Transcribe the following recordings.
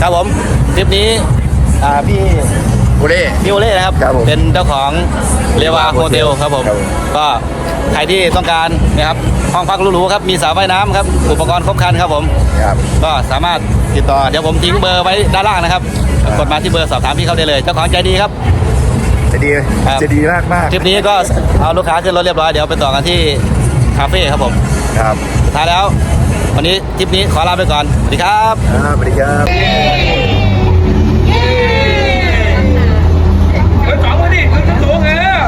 ครับผมทริปนี้อ่าพี่โอเล่ พี่โอเล่นะครับ ครับผมเป็นเจ้าของเรวาโฮเทลครับผม ครับผม ก็ใครที่ต้องการนะครับห้องพักหรูๆครับมีสระว่ายน้ำครับอุปกรณ์ครบครันครับผม ครับ ก็สามารถติดต่อเดี๋ยวผมทิ้งเบอร์ไว้ด้านล่างนะครับครับ กดมาที่เบอร์สอบถามพี่เขาได้เลยเจ้าของใจดีครับ จะดีครับ จะดีมากมากทริปนี้ก็เอาลูกค้าขึ้นรถเรียบร้อยเดี๋ยวไปต่อกันที่คาเฟ่ครับผมครับ สุดท้ายแล้ว วันนี้ทริปนี้ขอลาไปก่อน สวัสดีครับครับสวัสดีครับเฮ้ยสองมาดิขึ้นสูงเออ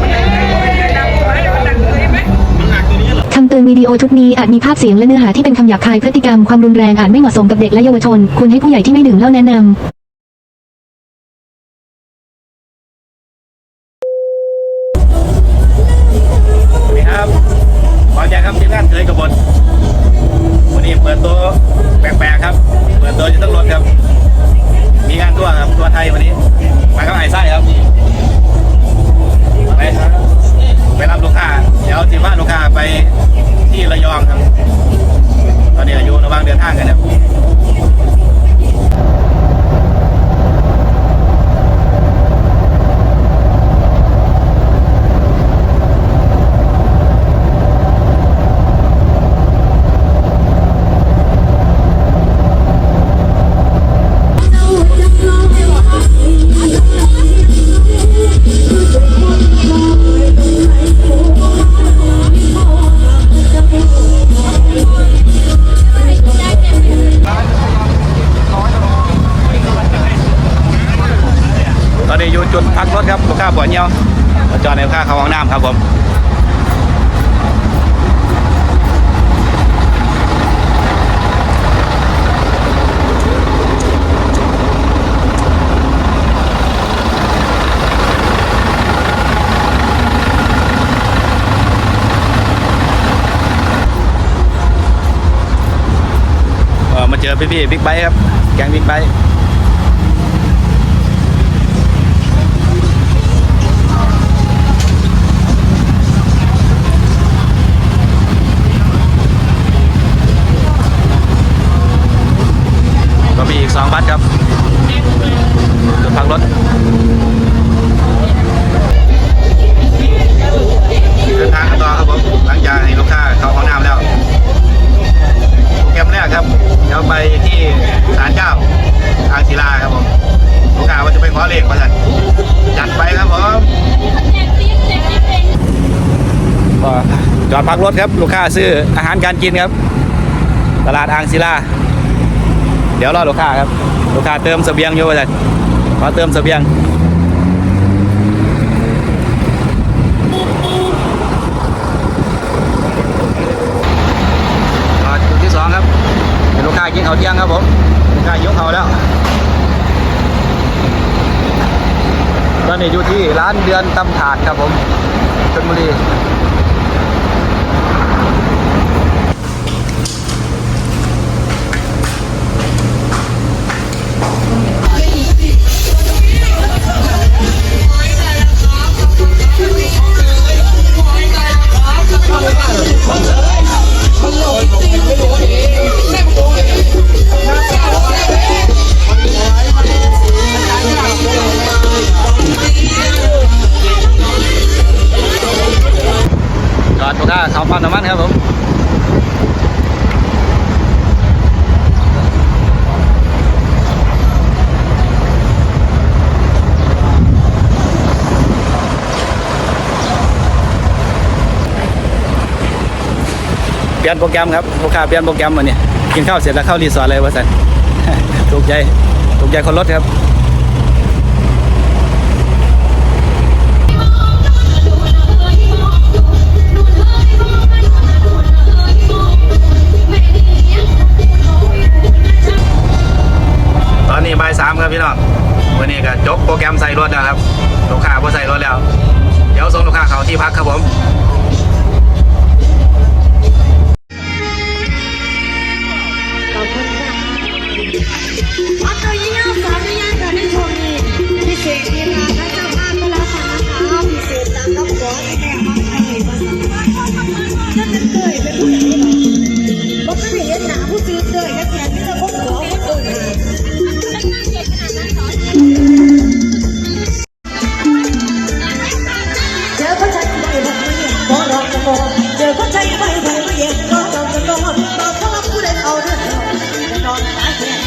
มันหนักตัวไหมมันหนักตัวไหมมันหนักตัวนี้เหรอคำเตือนวิดีโอชุดนี้อาจมีภาพเสียงและเนื้อหาที่เป็นคำหยาบคายพฤติกรรมความรุนแรงอาจไม่เหมาะสมกับเด็กและเยาวชน ควรให้ผู้ใหญ่ที่ไม่ดื่มเหล้าแนะนำ เปิด ค้าเข้าห้องน้ำครับผมเออมาเจอพี่ๆบิ๊กไบค์ครับ แกงบิ๊กไบค์ สองบัสครับจุดพักรถเดินทางกันต่อครับผมหลังจากให้ลูกค้าเข้าห้องน้ำแล้วโปรแกรมแรกครับ เดี๋ยวไปที่ศาลเจ้าอ่างศิลาครับผมลูกค้าว่าจะไปขอเลขมาสั่นจัดไปครับผมจอดพักรถครับ ลูกค้าซื้ออาหารการกินครับ ตลาดอ่างศิลา เดี๋ยวรอลูกค้าครับ ลูกค้าเติมเสบียงอยู่ว่าสั่นขอเติมเสบียงอ่าจุดที่สองครับลูกค้ากินข้าเที่ยงครับผมลูกค้ายกเขาแล้วตอนนี้อยู่ที่ร้านเดือนตำถาดครับผมชลบุรี ลี่ยนโปรแกรมครับลูกค้าเปลี่ยนโปรแกรมวันนี้กินข้าวเสร็จแล้วเข้ารีสอร์ทเลยวะสันถูกใจถูกใจคนรถครับตอนนี้บ่ายสามครับพี่น้องวันนี้ก็จบโปรแกรมใส่รถแล้วครับ ลูกค้าพอใส่รถแล้ว เดี๋ยวส่งลูกค้าเขาที่พักครับผม Yeah.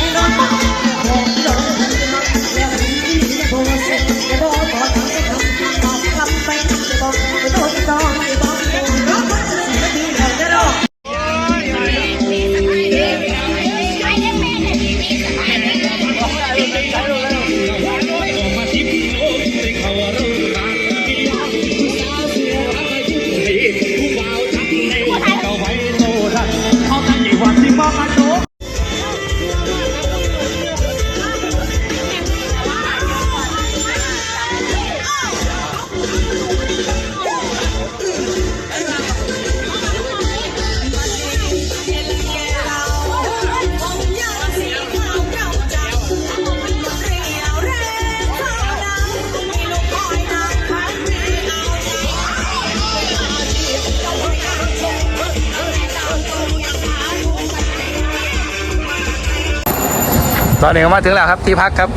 อนนี้ก็มาถึงแล้วครับที่พักครับ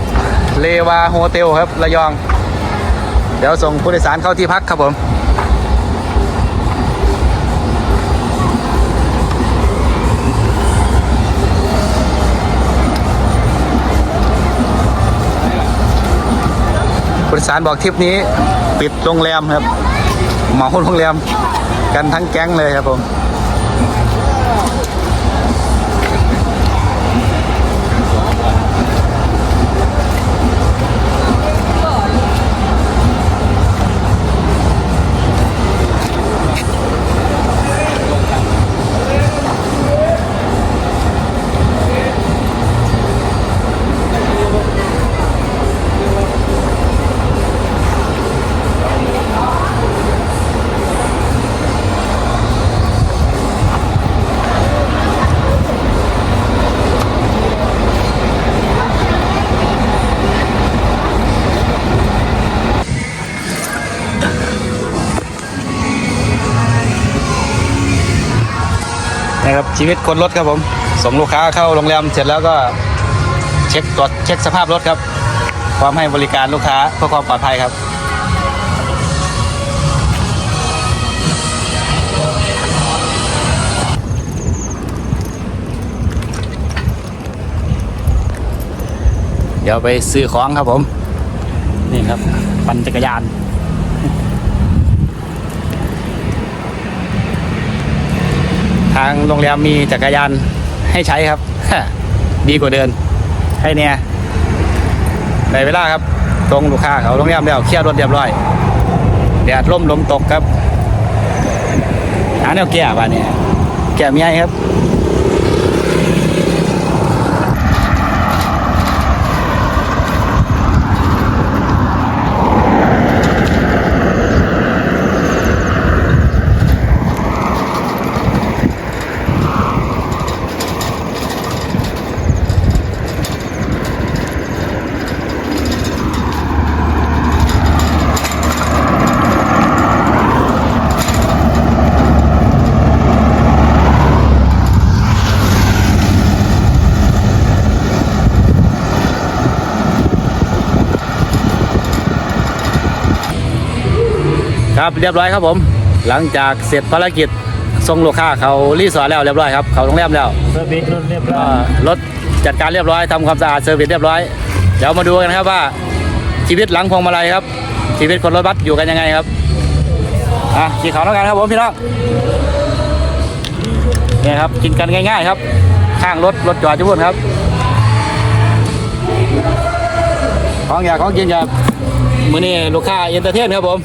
เลวาโฮเทลครับระยอง เดี๋ยวส่งผู้โดยสารเข้าที่พักครับผมผู้โดยสารบอกทริปนี้ปิดโรงแรมครับเหมาโรงแรม กันทั้งแก๊งเลยครับผม นะครับชีวิตคนรถครับผม ส่งลูกค้าเข้าโรงแรมเสร็จแล้วก็เช็คตรวจเช็คสภาพรถครับพร้อมให้บริการลูกค้าเพื่อความปลอดภัยครับเดี๋ยวไปซื้อของครับผม นี่ครับ ปั่นจักรยานางโรงแรมมีจักรยานให้ใช้ครับ ดีกว่าเดินให้เนี่ยในเวลาครับตรงลูกค้าเขาโรงแรมแล้วเคลียร์รถเรียบร้อยแดดร่มลมตกครับหาแนวแก่ป่ะเนี่ยแก่มียครับ ครับเรียบร้อยครับผม หลังจากเสร็จภารกิจส่งลูกค้าเขารีสอร์ทแล้วเรียบร้อยครับเขาโรงแรมแล้วเซอร์วิสรถเรียบร้อก็ยรถจัดการเรียบร้อยทำความสะอาดเซอร์วิสเรียบร้อยเดี๋ยวมาดูกันครับว่าชีวิตหลังพวงมาลัยครับ ชีวิตคนรถบัสอยู่กันยังไงครับอะกินข้าวแล้วกันครับผมพี่น้องเนี่ยครับกินกันง่าย ๆ ครับ ข้างรถรถจอดจุบุนครับ ของอยากของกินกับมื้อนี้ลูกค้าเอนเตอร์เทนครับผม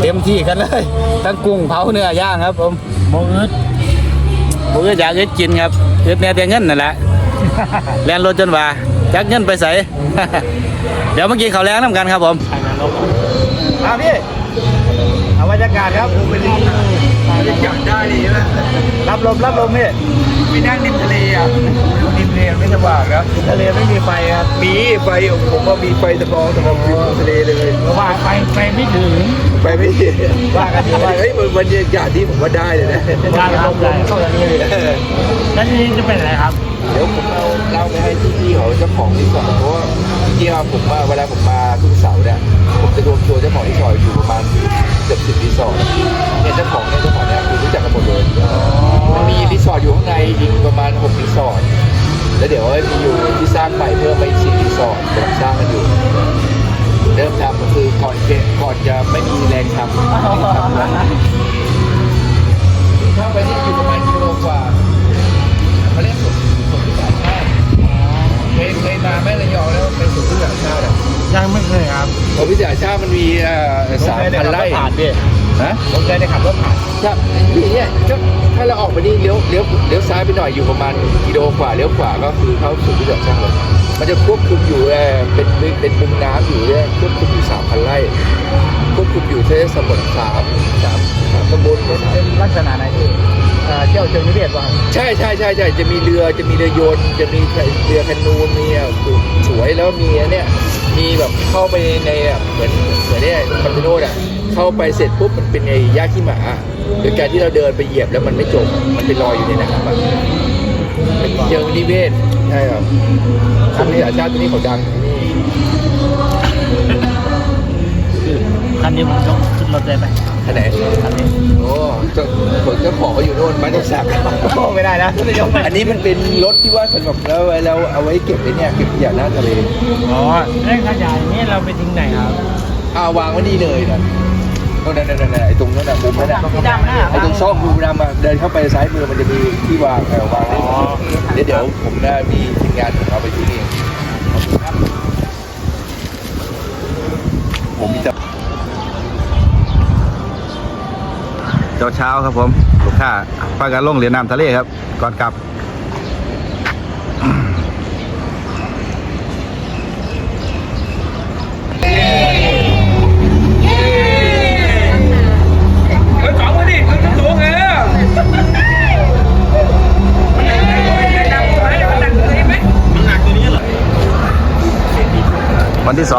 เต็มที่กันเลย ทั้งกุ้งเผาเนื้อย่างครับ ผมโมอึดผมก็อยากจะกินครับคือแน่แต่เงินนั่นแหละแล่นรถจนว่าจักเงินไปใส่เดี๋ยวมากินข้าวแรงน้ำกันครับผมครับพี่เอาบรรยากาศครับบรรยากาศได้ดีนะรับลมรับลมพี่ไปนั่งริมทะเลอะริมทะ เลไม่สบายครับริมทะเลไม่มีไฟครับมีไฟผมว่ามีไฟสำรองสำหรับริมทะเลเลยว่าไฟไฟไม่ถึงไปไม่ถึงว่ากันดีว่าเฮ้ยมันบรรยากาศที่ผมว่าได้เลยนะการลมลมเข้าทางนี้เลยแล้วนี่จะเป็นอะไรครับเดี๋ยวผมเอาเล่าไปให้พี่ๆเขาเจ้าของรีสอร์ทเพราะว่าที่ว่าผมว่าเวลาผมมาทุกเสาร์เนี่ยผมจะรวมตัวเจ้าของรีสอร์ทอยู่ประมาณเกือบสิบรีสอร์ทเนี่ยเจ้าของเนี่ยเจ้าของเนี่ยคือรู้จักกันหมดเลยมันมีรีสอร์ทอยู่ข้างในอีกประมาณหกรีสอร์ท แล้วเดี๋ยวมีอยู่ที่สร้างใหม่เพิ่มไปอีกสี่รีสอร์ทกำลังสร้างกันอยู่ เริ่มทำก็คือก่อนเกก่อนจะไม่มีแรงทำเข้าไปนี่อยู่ประมาณกิโลกว่าเขาเรียกสุดสุดที่สามชาติเคยเคยมาแม่ระยองแล้วไปสุดที่สามชาติอะยังไม่เคยครับสุดที่สามชาติมันมีเอ่อสามพันไร่ผ่า นะผมเคยได้ขับรถผ่านถ้าอยู่เนี่ยก็ถ้าเราออกไปนี่เลี้ยวเลี้ยวเลี้ยวซ้ายไปหน่อยอยู่ประมาณกิโลกว่าเลี้ยวขวาก็คือเข้าสู่ที่สามชาติเลยมันจะควบคุมอยู่เอ่อเป็นเป็นเป็นมุมน้ำอยู่เนี่ยควบคุมอยู่สามพันไร่ควบคุมอยู่เทศสมุทรสามสามสามตำบลเป็นลักษณะไหนพี่เอ่อเที่ยวเชิงนิเวศป่ะใช่ใช่ใช่ใช่จะมีเรือจะมีเรือยนต์จะมีเรือแคนูมีสวยแล้วมีเนี่ยมีแบบเข้าไปในอะเหมือนเหมือนเนี่ยคอนเทนโนอะ เข้าไปเสร็จปุ๊บมันเป็นไอ้หญ้าขี้หมาโดยการที่เราเดินไปเหยียบแล้วมันไม่จมมันไปลอยอยู่ในน้ำอะเป็นเชิงนิเวศใช่ครับอันนี้อาชาติที่นี่เขาดังที่นี่คันนี้ผมยกขึ้นรถได้ไหมอันไหนอันนี้โอ้เจ้าคนเจ้าของเขาอยู่โน่นไม่ต้องสักไม่ได้นะจะยกไปอันนี้มันเป็นรถที่ว่าสำหรับแล้วเราเอาไว้เก็บไอ้เนี่ยเก็บขยะหน้าทะเลอ๋อเรื่องขยะนี้เราไปทิ้งไหนครับอ่าวางไว้นี่เลยนะ ตรงนั้นนั่นนั่นไอ้ตรงนั้นน่ะมุมนั้นน่ะดำหน้าไอ้ตรงซอกมุมดำอะเดินเข้าไปซ้ายมือมันจะมีที่วางเออวางได้เดี๋ยวเดี๋ยวผมน่ามีทีมงานของเราไปที่นี่ขอบคุณครับผมมีแต่เช้าเช้าๆครับผม ลูกค้าพากันลงเรือน้ำทะเลครับ ก่อนกลับ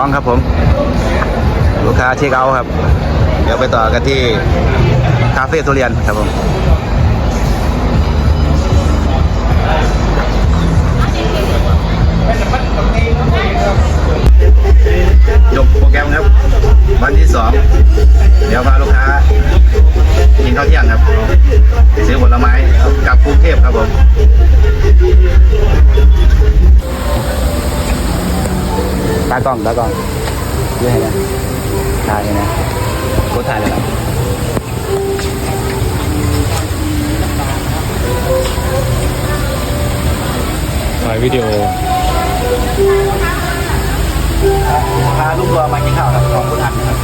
องครับผม ลูกค้าเช็คเอาท์ครับ เดี๋ยวไปต่อกันที่คาเฟ่ทุเรียนครับผมจบโปรแกรมครับ วันที่สองเดี๋ยวพาลูกค้ากินข้าวเที่ยงครับซื้อผลไม้กลับกรุงเทพครับผม ตากล้องตากล้องเรื่องอะไรนะถ่ายนะโคถ่ายเลยครับถ่ายวิดีโอพาลูกทัวร์มากินข้าวครับของคุณอันนะครับ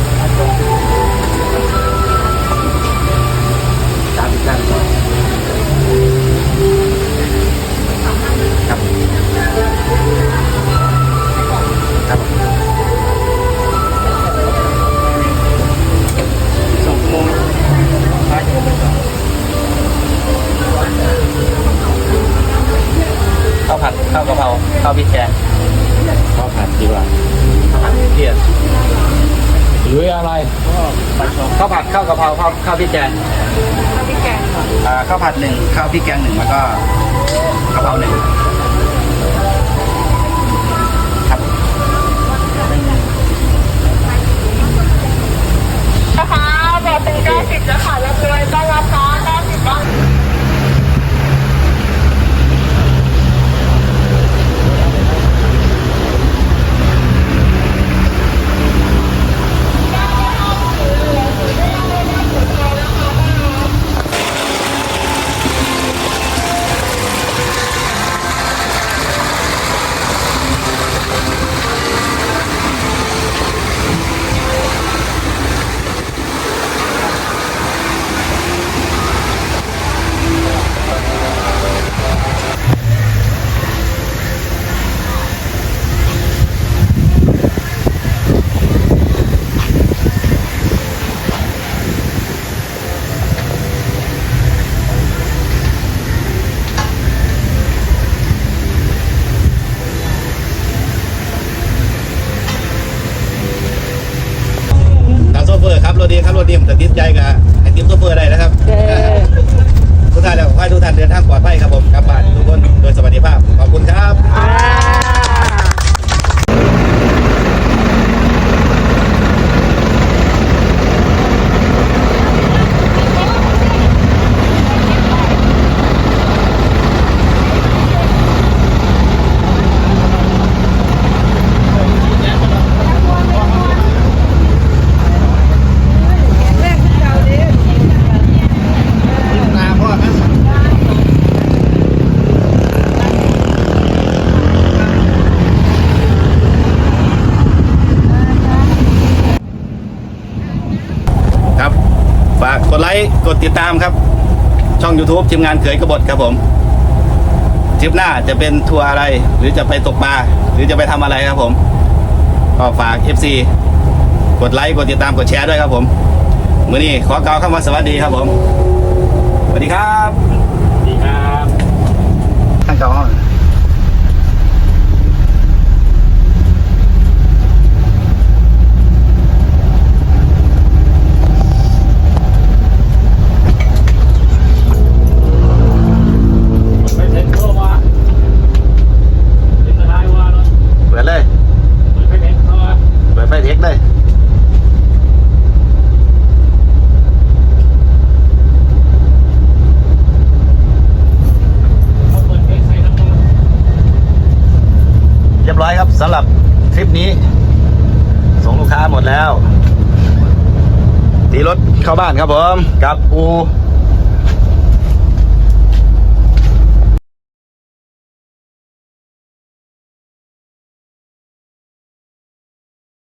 ข้าวข้าวพริกแกงข้าวพริกแกงอ่าข้าวผัดหนึ่งข้าวพริกแกงหนึ่งแล้วก็กะเพราหนึ่งครับนะคะแบบเป็นเก้าสิบจะค่ะรับเลยต้อนรับค่ะ กดไลค์กดติดตามครับ ช่อง YouTube ทีมงานเขยกบฏครับผมทริปหน้าจะเป็นทัวร์อะไร หรือจะไปตกปลาหรือจะไปทำอะไรครับผมก็ฝาก FC กดไลค์กดติดตามกดแชร์ด้วยครับผมมื้อนี้ขอกล่าวคำว่าสวัสดีครับผมสวัสดีครับดีครับท่านเก่าห้อง แล้วตีรถ เข้าบ้านครับผมกับอู